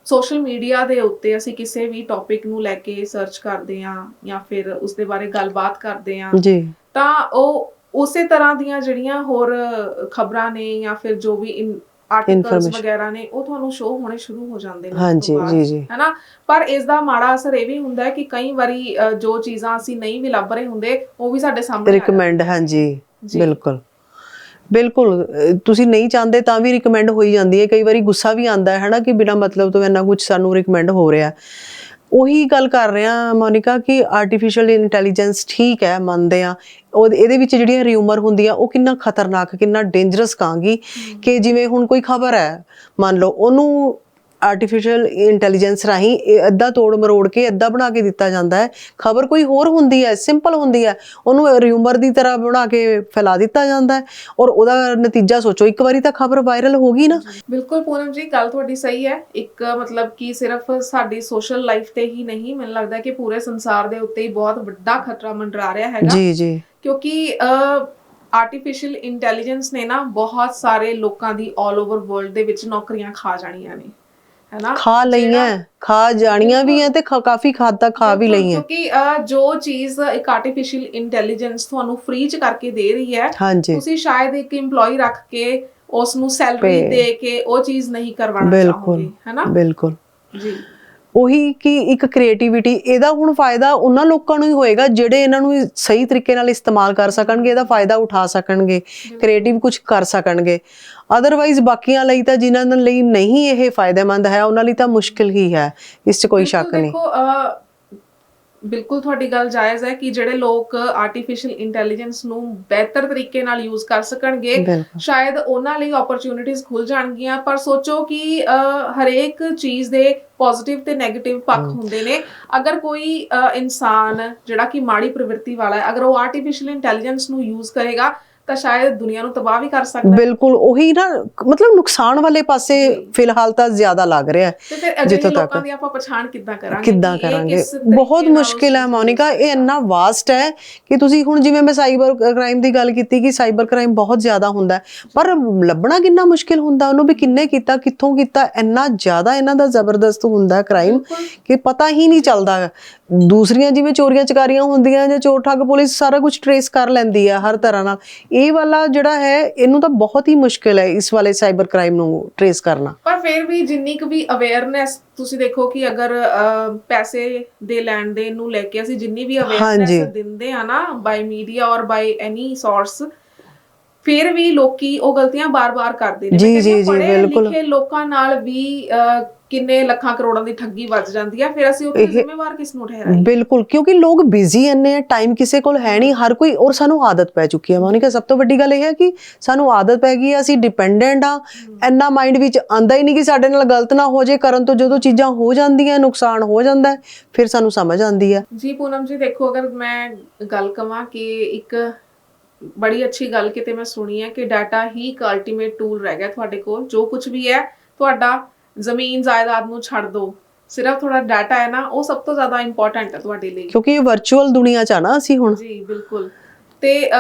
Speaker 1: ਸੋਸ਼ਲ ਮੀਡੀਆ ਦੇ ਉੱਤੇ ਅਸੀਂ ਕਿਸੇ ਵੀ ਟੌਪਿਕ ਨੂੰ ਲੈ ਕੇ ਸਰਚ ਕਰਦੇ ਹਾਂ ਜਾਂ ਫਿਰ ਉਸ ਦੇ ਬਾਰੇ ਗੱਲਬਾਤ ਕਰਦੇ ਹਾਂ
Speaker 2: ਜੀ
Speaker 1: ਤਾਂ ਉਹ ਉਸੇ ਤਰ੍ਹਾਂ ਦੀਆਂ ਜਿਹੜੀਆਂ ਹੋਰ ਖਬਰਾਂ ਨੇ ਜਾਂ ਫਿਰ ਜੋ ਵੀ ਆਰਟੀਕਲਸ. ਵਗੈਰਾ ਨੇ ਉਹ ਤੁਹਾਨੂੰ ਸ਼ੋ ਹੋਣੇ ਸ਼ੁਰੂ ਹੋ ਜਾਂਦੇ ਨੇ
Speaker 2: ਹਾਂਜੀ। ਜੀ ਜੀ
Speaker 1: ਹੈਨਾ ਪਰ ਇਸ ਦਾ ਮਾੜਾ ਅਸਰ ਇਹ ਵੀ ਹੁੰਦਾ ਹੈ ਕਿ ਕਈ ਵਾਰੀ ਜੋ ਚੀਜ਼ਾਂ ਅਸੀਂ ਨਹੀਂ ਵੀ ਲੱਭ ਰਹੇ ਹੁੰਦੇ ਉਹ ਵੀ ਸਾਡੇ ਸਾਹਮਣੇ ਆ
Speaker 2: ਰਿਕਮੈਂਡ ਹਾਂਜੀ। ਬਿਲਕੁਲ ਬਿਲਕੁਲ ਤੁਸੀਂ ਨਹੀਂ ਚਾਹੁੰਦੇ ਤਾਂ ਵੀ ਰਿਕਮੈਂਡ ਹੋਈ ਜਾਂਦੀ ਹੈ। ਕਈ ਵਾਰੀ ਗੁੱਸਾ ਵੀ ਆਉਂਦਾ ਹੈ ਹਨਾ ਕਿ ਬਿਨਾ ਮਤਲਬ ਤੋਂ ਇੰਨਾ ਕੁਝ ਸਾਨੂੰ ਰਿਕਮੈਂਡ ਹੋ ਰਿਹਾ। ਉਹੀ ਗੱਲ ਕਰ ਰਹੇ ਆ ਮੋਨਿਕਾ ਕਿ ਆਰਟੀਫੀਸ਼ੀਅਲ ਇੰਟੈਲੀਜੈਂਸ ਠੀਕ ਹੈ ਮੰਨਦੇ ਆ ਉਹ ਇਹਦੇ ਵਿੱਚ ਜਿਹੜੀਆਂ ਰਿਊਮਰ ਹੁੰਦੀਆਂ ਉਹ ਕਿੰਨਾ ਖਤਰਨਾਕ ਕਿੰਨਾ ਡੇਂਜਰਸ ਕਹਾਂਗੀ ਕਿ ਜਿਵੇਂ ਹੁਣ ਕੋਈ ਖਬਰ ਹੈ ਮੰਨ ਲਓ ਉਹਨੂੰ ਆਰਟੀਫੀਸ਼ੀਅਲ ਇੰਟੈਲੀਜੈਂਸ ਰਾਹੀਂ ਇਹ ਅੱਧਾ ਤੋੜ ਮਰੋੜ ਕੇ ਅੱਧਾ ਬਣਾ ਕੇ ਦਿੱਤਾ ਜਾਂਦਾ ਹੈ। ਖਬਰ ਕੋਈ ਹੋਰ ਹੁੰਦੀ ਹੈ ਸਿੰਪਲ ਹੁੰਦੀ ਹੈ ਉਹਨੂੰ ਰਿਊਮਰ ਦੀ ਤਰ੍ਹਾਂ ਬਣਾ ਕੇ ਫੈਲਾ ਦਿੱਤਾ ਜਾਂਦਾ ਹੈ ਔਰ ਉਹਦਾ ਨਤੀਜਾ ਸੋਚੋ ਇੱਕ ਵਾਰੀ ਤਾਂ ਖਬਰ ਵਾਇਰਲ ਹੋ ਗਈ ਨਾ।
Speaker 1: ਬਿਲਕੁਲ ਪੂਨਮ ਜੀ ਗੱਲ ਤੁਹਾਡੀ ਸਹੀ ਹੈ। ਇੱਕ ਮਤਲਬ ਕਿ ਸਿਰਫ ਸਾਡੀ ਸੋਸ਼ਲ ਲਾਈਫ ਤੇ ਹੀ ਨਹੀਂ ਮੈਨੂੰ ਲੱਗਦਾ ਕਿ ਪੂਰੇ ਸੰਸਾਰ ਦੇ ਉੱਤੇ ਹੀ ਬਹੁਤ ਵੱਡਾ ਖਤਰਾ ਮੰਡਰਾ ਰਿਹਾ ਹੈਗਾ।
Speaker 2: ਜੀ ਜੀ।
Speaker 1: ਕਿਉਂਕਿ ਆਰਟੀਫੀਸ਼ੀਅਲ ਇੰਟੈਲੀਜੈਂਸ ਨੇ ਨਾ ਬਹੁਤ ਸਾਰੇ ਲੋਕਾਂ ਦੀ 올 ਓਵਰ ਵਰਲਡ ਦੇ ਵਿੱਚ ਨੌਕਰੀਆਂ ਖਾ ਜਾਣੀਆਂ ਨੇ। ਹੈਨਾ?
Speaker 2: ਖਾ ਲਈਆਂ ਖਾ ਜਾਣੀਆਂ ਵੀ ਆ ਤੇ ਖਾ- ਕਾਫੀ ਖਾਦ ਖਾ ਵੀ ਲਈਆਂ।
Speaker 1: ਕਿਉਂਕਿ ਅਹ, ਜੋ ਚੀਜ਼ ਇੱਕ ਆਰਟੀਫੀਸ਼ੀਅਲ ਇੰਟੈਲੀਜੈਂਸ ਤੁਹਾਨੂੰ ਫ੍ਰੀ ਚ ਕਰਕੇ ਦੇ ਰਹੀ ਹੈ
Speaker 2: ਹਾਂਜੀ।
Speaker 1: ਤੁਸੀਂ ਸ਼ਾਇਦ ਇੱਕ EMPLOYE ਰੱਖ ਕੇ ਉਸ ਨੂੰ ਸੈਲਰੀ. ਦੇ ਕੇ ਉਹ ਚੀਜ਼ ਨਹੀਂ ਕਰਵਾਉਣਾ
Speaker 2: ਬਿਲਕੁਲ
Speaker 1: ਚਾਹੋਗੇ ਹੈਨਾ?
Speaker 2: ਬਿਲਕੁਲ।
Speaker 1: ਜੀ।
Speaker 2: ਉਹੀ ਕਿ ਇੱਕ ਕ੍ਰੀਏਟੀਵਿਟੀ ਇਹਦਾ ਹੁਣ ਫਾਇਦਾ ਉਹਨਾਂ ਲੋਕਾਂ ਨੂੰ ਹੀ ਹੋਏਗਾ ਜਿਹੜੇ ਇਹਨਾਂ ਨੂੰ ਸਹੀ ਤਰੀਕੇ ਨਾਲ ਇਸਤੇਮਾਲ ਕਰ ਸਕਣਗੇ ਇਹਦਾ ਫਾਇਦਾ ਉਠਾ ਸਕਣਗੇ ਕ੍ਰੀਏਟਿਵ ਕੁਝ ਕਰ ਸਕਣਗੇ। ਅਦਰਵਾਈਜ਼ ਬਾਕੀਆਂ ਲਈ ਤਾਂ ਜਿਨ੍ਹਾਂ ਲਈ ਨਹੀਂ ਇਹ ਫਾਇਦੇਮੰਦ ਹੈ ਉਹਨਾਂ ਲਈ ਤਾਂ ਮੁਸ਼ਕਿਲ ਹੀ ਹੈ ਇਸ 'ਚ ਕੋਈ ਸ਼ੱਕ ਨਹੀਂ।
Speaker 1: ਦੇਖੋ ਬਿਲਕੁਲ ਤੁਹਾਡੀ ਗੱਲ ਜਾਇਜ਼ ਹੈ ਕਿ ਜਿਹੜੇ ਲੋਕ ਆਰਟੀਫੀਸ਼ੀਅਲ ਇੰਟੈਲੀਜੈਂਸ ਨੂੰ ਬਿਹਤਰ ਤਰੀਕੇ ਨਾਲ ਯੂਜ਼ ਕਰ ਸਕਣਗੇ ਸ਼ਾਇਦ ਉਹਨਾਂ ਲਈ ਓਪਰਚ्युनिटीज ਖੁੱਲ ਜਾਣਗੀਆਂ ਪਰ ਸੋਚੋ ਕਿ ਹਰੇਕ ਚੀਜ਼ ਦੇ ਪੋਜ਼ਿਟਿਵ ਤੇ ਨੈਗੇਟਿਵ ਪੱਖ ਹੁੰਦੇ ਨੇ। ਅਗਰ ਕੋਈ ਇਨਸਾਨ ਜਿਹੜਾ ਕਿ ਮਾੜੀ ਪ੍ਰਵਿਰਤੀ ਵਾਲਾ ਹੈ ਅਗਰ ਉਹ ਆਰਟੀਫੀਸ਼ੀਅਲ ਇੰਟੈਲੀਜੈਂਸ ਨੂੰ ਯੂਜ਼ ਕਰੇਗਾ ਤਾਂ ਸ਼ਾਇਦ ਦੁਨੀਆ ਨੂੰ ਤਬਾਹ ਵੀ ਕਰ ਸਕਦਾ ਹੈ।
Speaker 2: ਬਿਲਕੁਲ ਉਹੀ ਨਾ ਮਤਲਬ ਨੁਕਸਾਨ ਵਾਲੇ ਪਾਸੇ ਫਿਲਹਾਲ ਤਾਂ ਜ਼ਿਆਦਾ ਲੱਗ ਰਿਹਾ ਹੈ ਜਿੱਥੋਂ ਤੱਕ-
Speaker 1: ਲੋਕਾਂ ਦੀ ਆਪਾਂ ਪਛਾਣ ਕਿੱਦਾਂ ਕਰਾਂਗੇ?
Speaker 2: ਕਿੱਦਾਂ ਕਰਾਂਗੇ? ਬਹੁਤ ਮੁਸ਼ਕਿਲ ਹੈ ਮੋਨਿਕਾ ਇਹ ਇੰਨਾ ਵਾਸਟ ਹੈ ਕਿ ਤੁਸੀਂ ਹੁਣ ਜਿਵੇਂ ਮੈਂ ਸਾਈਬਰ ਕ੍ਰਾਈਮ ਦੀ ਗੱਲ ਕੀਤੀ ਕਿ ਸਾਈਬਰ ਕ੍ਰਾਈਮ ਬਹੁਤ ਜ਼ਿਆਦਾ ਹੁੰਦਾ ਹੈ ਪਰ ਲੱਭਣਾ ਕਿੰਨਾ ਮੁਸ਼ਕਿਲ ਹੁੰਦਾ? ਉਹਨੂੰ ਵੀ ਕਿੰਨੇ ਕੀਤਾ ਕਿੱਥੋਂ ਕੀਤਾ? ਇੰਨਾ ਜ਼ਿਆਦਾ ਇਹਨਾਂ ਦਾ ਜ਼ਬਰਦਸਤ ਹੁੰਦਾ ਕ੍ਰਾਈਮ। ਕਿ ਪਤਾ ਹੀ ਨਹੀਂ ਚੱਲਦਾ। ਦੂਸਰੀਆਂ ਜਿਵੇਂ ਚੋਰੀਆਂ ਚਕਾਰੀਆਂ ਹੁੰਦੀਆਂ ਜਾਂ ਚੋਰ ਠੱਗ ਪੁਲਿਸ ਸਾਰਾ ਕੁਝ ਟਰੇਸ ਕਰ ਲੈਂਦੀ ਹੈ ਹਰ ਤਰ੍ਹਾਂ ਨਾਲ। ਇਹ ਵਾਲਾ ਜਿਹੜਾ ਹੈ ਇਹਨੂੰ ਤਾਂ ਬਹੁਤ ਹੀ ਮੁਸ਼ਕਿਲ ਹੈ ਇਸ ਵਾਲੇ ਸਾਈਬਰ ਕ੍ਰਾਈਮ ਨੂੰ ਟਰੇਸ ਕਰਨਾ
Speaker 1: ਪਰ ਫਿਰ ਵੀ ਜਿੰਨੀ ਕੁ ਵੀ ਅਵੇਅਰਨੈਸ ਤੁਸੀਂ ਦੇਖੋ ਕਿ ਅਗਰ ਪੈਸੇ ਦੇ ਲੈਣ ਦੇਣ ਨੂੰ ਲੈ ਕੇ ਅਸੀਂ ਜਿੰਨੀ ਵੀ। ਅਵੇਅਰਨੈਸ ਦਿੰਦੇ ਆ ਨਾ ਬਾਈ ਮੀਡੀਆ ਔਰ ਬਾਈ ਐਨੀ ਸੋਰਸ ਫਿਰ ਵੀ ਲੋਕੀ ਉਹ ਗਲਤੀਆਂ ਬਾਰ-ਬਾਰ ਕਰਦੇ ਨੇ
Speaker 2: ਜੀ, ਜੀ, ਜੀ, ਬਿਲਕੁਲ।
Speaker 1: ਲਿਖੇ ਲੋਕਾਂ ਨਾਲ ਵੀ ਕਿੰਨੇ ਲੱਖਾਂ ਕਰੋੜਾਂ ਦੀ ਠੱਗੀ ਵੱਜ ਜਾਂਦੀ ਆ ਫਿਰ ਅਸੀਂ ਉੱਥੇ ਜ਼ਿੰਮੇਵਾਰ ਕਿਸ ਨੂੰ ਠਹਿਰਾਈਏ?
Speaker 2: ਬਿਲਕੁਲ ਕਿਉਂਕਿ ਲੋਕ ਬਿਜ਼ੀ ਇੰਨੇ ਆ ਟਾਈਮ ਕਿਸੇ ਕੋਲ ਹੈ ਨਹੀਂ ਹਰ ਕੋਈ ਔਰ ਸਾਨੂੰ ਆਦਤ ਪੈ ਚੁੱਕੀ ਹੈ ਮੋਨਿਕਾ ਸਭ ਤੋਂ ਵੱਡੀ ਗੱਲ ਇਹ ਹੈ ਕਿ ਸਾਨੂੰ ਆਦਤ ਪੈ ਗਈ ਹੈ ਅਸੀਂ ਡਿਪੈਂਡੈਂਟ ਆ ਇੰਨਾ ਮਾਈਂਡ ਵਿੱਚ ਆਂਦਾ ਹੀ ਨਹੀਂ ਕਿ ਸਾਡੇ ਨਾਲ ਗਲਤ ਨਾ ਹੋ ਜੇ ਕਰਨ ਤੋਂ ਜਦੋਂ ਚੀਜ਼ਾਂ ਹੋ ਜਾਂਦੀਆਂ ਨੁਕਸਾਨ ਹੋ ਜਾਂਦਾ ਹੈ, ਫਿਰ ਸਾਨੂੰ ਸਮਝ ਆਉਂਦੀ ਹੈ
Speaker 1: ਜੀ ਪੂਨਮ ਜੀ ਦੇਖੋ ਅਗਰ ਮੈਂ ਗੱਲ ਕਵਾਂ ਕਿ ਇੱਕ ਬੜੀ ਅੱਛੀ ਗੱਲ ਕਿਤੇ ਮੈਂ ਸੁਣੀ ਹੈ ਕਿ ਡਾਟਾ ਹੀ ਇੱਕ ਅਲਟੀਮੇਟ ਟੂਲ ਰਹਿ ਗਿਆ ਤੁਹਾਡੇ ਕੋਲ ਜੋ ਕੁਝ ਵੀ ਹੈ ਤੁਹਾਡਾ ਜ਼ਮੀਨ ਜਾਇਦਾਦ ਨੂੰ ਛੱਡ ਦਿਓ ਸਿਰਫ ਤੁਹਾਡਾ ਡਾਟਾ ਹੈ ਨਾ ਉਹ ਸਭ ਤੋਂ ਜ਼ਿਆਦਾ ਇੰਪੋਰਟੈਂਟ ਹੈ ਤੁਹਾਡੇ ਲਈ।
Speaker 2: ਕਿਉਂਕਿ ਇਹ ਵਰਚੁਅਲ ਦੁਨੀਆ ਚ ਆ ਨਾ ਅਸੀਂ ਹੁਣ।
Speaker 1: ਜੀ ਬਿਲਕੁਲ। ਤੇ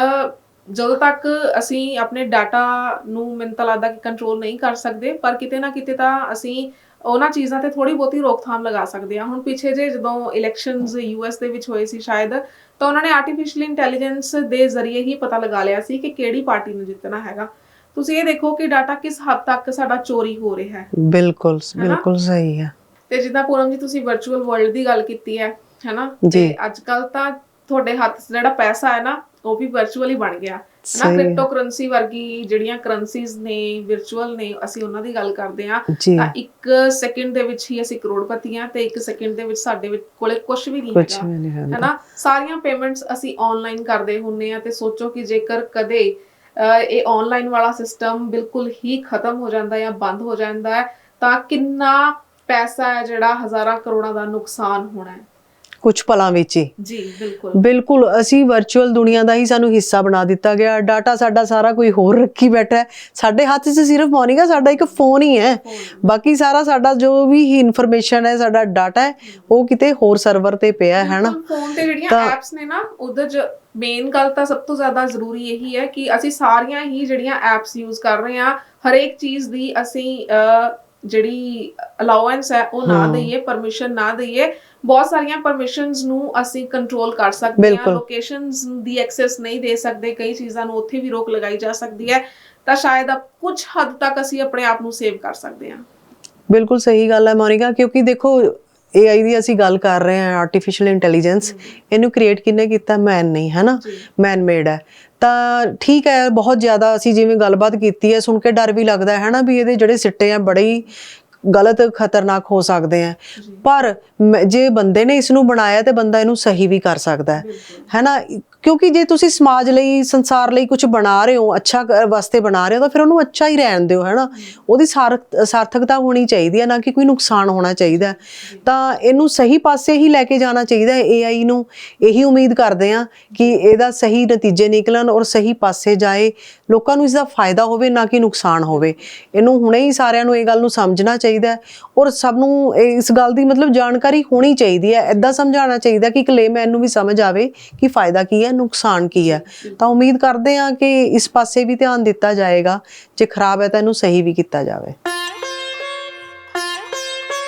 Speaker 1: ਜਦੋਂ ਤੱਕ ਅਸੀਂ ਆਪਣੇ ਡਾਟਾ ਨੂੰ ਮੈਨੂੰ ਤਾਂ ਲੱਗਦਾ ਕਿ ਕੰਟਰੋਲ ਨਹੀਂ ਕਰ ਸਕਦੇ ਪਰ ਕਿਤੇ ਨਾ ਕਿਤੇ ਤਾਂ ਅਸੀਂ ਉਹਨਾਂ ਚੀਜ਼ਾਂ ਤੇ ਥੋੜੀ ਬਹੁਤੀ ਰੋਕਥਾਮ ਲਗਾ ਸਕਦੇ ਹਾਂ। ਹੁਣ ਪਿੱਛੇ ਜੇ ਜਦੋਂ ਇਲੈਕਸ਼ਨਸ ਯੂਐਸ ਦੇ ਵਿੱਚ ਹੋਏ ਸੀ ਸ਼ਾਇਦ ਤਾਂ ਉਹਨਾਂ ਨੇ ਆਰਟੀਫੀਸ਼ੀਅਲ ਇੰਟੈਲੀਜੈਂਸ ਦੇ ਜ਼ਰੀਏ ਹੀ ਪਤਾ ਲਗਾ ਲਿਆ ਸੀ ਕਿ ਕਿਹੜੀ ਪਾਰਟੀ ਨੂੰ ਜਿੱਤਣਾ ਹੈਗਾ। ਤੁਸੀਂ ਇਹ ਦੇਖੋ ਕਿ ਡਾਟਾ ਕਿਸ ਹੱਦ ਤੱਕ ਸਾਡਾ ਚੋਰੀ ਹੋ ਰਿਹਾ ਹੈ।
Speaker 2: ਬਿਲਕੁਲ ਬਿਲਕੁਲ ਸਹੀ ਹੈ।
Speaker 1: ਤੇ ਜਿੱਦਾਂ ਪੂਨਮ ਜੀ ਤੁਸੀਂ ਵਰਚੁਅਲ ਵਰਲਡ ਦੀ ਗੱਲ ਕੀਤੀ ਹੈ ਹੈਨਾ। ਤੇ ਅੱਜ ਕੱਲ ਤਾਂ ਤੁਹਾਡੇ ਹੱਥ 'ਚ ਜਿਹੜਾ ਪੈਸਾ ਹੈ ਨਾ ਉਹ ਵੀ ਵਰਚੁਅਲ ਹੀ ਬਣ ਗਿਆ। ਨਾ। ਕ੍ਰਿਪਟੋ ਕਰੰਸੀ ਵਰਗੀ ਜਿਹੜੀਆਂ ਕਰੰਸੀਜ਼ ਨੇ ਵਰਚੁਅਲ ਨੇ ਅਸੀਂ ਉਹਨਾਂ ਦੀ ਗੱਲ ਕਰਦੇ ਆ ਤਾਂ ਇੱਕ ਸੈਕਿੰਡ ਦੇ ਵਿੱਚ ਹੀ ਅਸੀਂ ਕਰੋੜਪਤੀ ਆ ਤੇ ਇੱਕ ਸੈਕਿੰਡ ਦੇ ਵਿੱਚ ਸਾਡੇ ਵਿੱਚ ਕੋਲੇ ਕੁਝ ਵੀ ਨਹੀਂ ਹੈਗਾ। ਹੈਨਾ? ਸਾਰੀਆਂ ਪੇਮੈਂਟਸ ਅਸੀਂ ਆਨਲਾਈਨ ਕਰਦੇ ਹੁੰਨੇ ਆ ਤੇ ਸੋਚੋ ਕਿ ਜੇਕਰ ਕਦੇ ਇਹ ਆਨਲਾਈਨ ਵਾਲਾ ਸਿਸਟਮ ਬਿਲਕੁਲ ਹੀ ਖਤਮ ਹੋ ਜਾਂਦਾ ਜਾਂ ਬੰਦ ਹੋ ਜਾਂਦਾ ਹੈ ਤਾਂ ਕਿੰਨਾ ਪੈਸਾ ਹੈ ਜਿਹੜਾ ਹਜ਼ਾਰਾਂ ਕਰੋੜਾਂ ਦਾ ਨੁਕਸਾਨ ਹੋਣਾ ਹੈ।
Speaker 2: ਕੁਝ ਪਲਾਂ ਵਿੱਚ ਹੀ।
Speaker 1: ਜੀ ਬਿਲਕੁਲ।
Speaker 2: ਬਿਲਕੁਲ ਅਸੀਂ ਵਰਚੁਅਲ ਦੁਨੀਆ ਦਾ ਹੀ ਸਾਨੂੰ ਹਿੱਸਾ ਬਣਾ ਦਿੱਤਾ ਗਿਆ। ਡਾਟਾ ਸਾਡਾ ਸਾਰਾ ਕੋਈ ਹੋਰ ਰੱਖੀ ਬੈਠਾ ਹੈ। ਸਾਡੇ ਹੱਥ 'ਚ ਸਿਰਫ ਮੋਨਿਕਾ ਸਾਡਾ ਇੱਕ ਫੋਨ ਹੀ ਹੈ। ਬਾਕੀ ਸਾਰਾ ਸਾਡਾ ਜੋ ਵੀ ਇਨਫੋਰਮੇਸ਼ਨ ਹੈ ਸਾਡਾ ਡਾਟਾ ਹੈ ਉਹ ਕਿਤੇ ਹੋਰ ਸਰਵਰ ਤੇ ਪਿਆ ਹੈ ਹਨਾ
Speaker 1: ਫੋਨ ਤੇ ਜਿਹੜੀਆਂ ਐਪਸ ਨੇ ਨਾ ਉਧਰ ਜ ਮੇਨ ਗੱਲ ਤਾਂ ਸਭ ਤੋਂ ਜ਼ਿਆਦਾ ਜ਼ਰੂਰੀ ਇਹੀ ਹੈ ਕਿ ਅਸੀਂ ਸਾਰੀਆਂ ਹੀ ਜਿਹੜੀਆਂ ਐਪਸ ਯੂਜ਼ ਕਰ ਰਹੇ ਹਾਂ ਹਰੇਕ ਚੀਜ਼ ਦੀ ਅਸੀਂ ਜਿਹੜੀ ਅਲਾਉਐਂਸ ਹੈ ਉਹ ਨਾ ਦਈਏ ਪਰਮਿਸ਼ਨ ਨਾ ਦਈਏ। ਬਹੁਤ ਸਾਰੀਆਂ ਪਰਮਿਸ਼ਨਸ ਨੂੰ ਅਸੀਂ ਕੰਟਰੋਲ ਕਰ ਸਕਦੇ ਹਾਂ। ਲੋਕੇਸ਼ਨਸ ਦੀ ਐਕਸੈਸ ਨਹੀਂ ਦੇ ਸਕਦੇ ਕਈ ਚੀਜ਼ਾਂ ਨੂੰ ਉੱਥੇ ਵੀ ਰੋਕ ਲਗਾਈ ਜਾ ਸਕਦੀ ਹੈ ਤਾਂ ਸ਼ਾਇਦ ਕੁਝ ਹੱਦ ਤੱਕ ਅਸੀਂ ਆਪਣੇ ਆਪ ਨੂੰ ਸੇਵ ਕਰ ਸਕਦੇ ਹਾਂ।
Speaker 2: ਬਿਲਕੁਲ ਸਹੀ ਗੱਲ ਹੈ ਮੋਨਿਕਾ ਕਿਉਂਕਿ ਦੇਖੋ AI ਦੀ ਅਸੀਂ ਗੱਲ ਕਰ ਰਹੇ ਹਾਂ ਆਰਟੀਫੀਸ਼ੀਅਲ ਇੰਟੈਲੀਜੈਂਸ ਇਹਨੂੰ ਕ੍ਰੀਏਟ ਕਿੰਨੇ ਕੀਤਾ? ਮੈਨ ਨਹੀਂ ਹੈ ਨਾ ਮੈਨ ਮੇਡ ਹੈ। ਤਾਂ ਠੀਕ ਹੈ ਬਹੁਤ ਜ਼ਿਆਦਾ ਅਸੀਂ ਜਿਵੇਂ ਗੱਲਬਾਤ ਕੀਤੀ ਹੈ ਸੁਣ ਕੇ ਡਰ ਵੀ ਲੱਗਦਾ ਹੈ ਨਾ ਵੀ ਇਹਦੇ ਜਿਹੜੇ ਸਿੱਟੇ ਆ ਬੜੇ ਹੀ ਗਲਤ ਖਤਰਨਾਕ ਹੋ ਸਕਦੇ ਆ। ਪਰ ਜੇ ਬੰਦੇ ਨੇ ਇਸ ਨੂੰ ਬਣਾਇਆ ਤੇ ਬੰਦਾ ਇਹਨੂੰ ਸਹੀ ਵੀ ਕਰ ਸਕਦਾ ਹੈ। ਹੈ ਨਾ ਕਿਉਂਕਿ ਜੇ ਤੁਸੀਂ ਸਮਾਜ ਲਈ, ਸੰਸਾਰ ਲਈ ਕੁਝ ਬਣਾ ਰਹੇ ਹੋ, ਅੱਛਾ ਕ- ਵਾਸਤੇ ਬਣਾ ਰਹੇ ਹੋ, ਤਾਂ ਫਿਰ ਉਹਨੂੰ ਅੱਛਾ ਹੀ ਰਹਿਣ ਦਿਓ ਹੈ ਨਾ ਉਹਦੀ ਸਾਰਥ- ਸਾਰਥਕਤਾ ਹੋਣੀ ਚਾਹੀਦੀ ਹੈ, ਨਾ ਕਿ ਕੋਈ ਨੁਕਸਾਨ ਹੋਣਾ ਚਾਹੀਦਾ ਤਾਂ ਇਹਨੂੰ ਸਹੀ ਪਾਸੇ ਹੀ ਲੈ ਕੇ ਜਾਣਾ ਚਾਹੀਦਾ ਹੈ AI ਨੂੰ। ਇਹੀ ਉਮੀਦ ਕਰਦੇ ਆ ਕਿ ਇਹਦਾ ਸਹੀ ਨਤੀਜੇ ਨਿਕਲਣ ਔਰ ਸਹੀ ਪਾਸੇ ਜਾਏ। ਲੋਕਾਂ ਨੂੰ ਇਸ ਦਾ ਫਾਇਦਾ ਹੋਵੇ, ਨਾ ਕਿ ਨੁਕਸਾਨ ਹੋਵੇ। ਇਹਨੂੰ ਹੁਣੇ ਹੀ ਸਾਰਿਆਂ ਨੂੰ ਇਹ ਗੱਲ ਨੂੰ ਸਮਝਣਾ ਚਾਹੀਦਾ ਔਰ ਸਭ ਨੂੰ ਇਹ- ਇਸ ਗੱਲ ਦੀ ਮਤਲਬ ਜਾਣਕਾਰੀ ਹੋਣੀ ਚਾਹੀਦੀ ਹੈ। ਐਦਾਂ ਸਮਝਾਉਣਾ ਚਾਹੀਦਾ ਕਿ ਇੱਕ ਲੇਮੈਨ ਨੂੰ ਵੀ ਸਮਝ ਆਵੇ ਕਿ ਫਾਇਦਾ ਕੀ ਹੈ ਨੁਕਸਾਨ ਕੀ ਹੈ? ਤਾਂ ਉਮੀਦ ਕਰਦੇ ਹਾਂ ਕਿ ਇਸ ਪਾਸੇ ਵੀ ਧਿਆਨ ਦਿੱਤਾ ਜਾਏਗਾ, ਜੇ ਖਰਾਬ ਹੈ ਤਾਂ ਇਹਨੂੰ ਸਹੀ ਵੀ ਕੀਤਾ ਜਾਵੇ।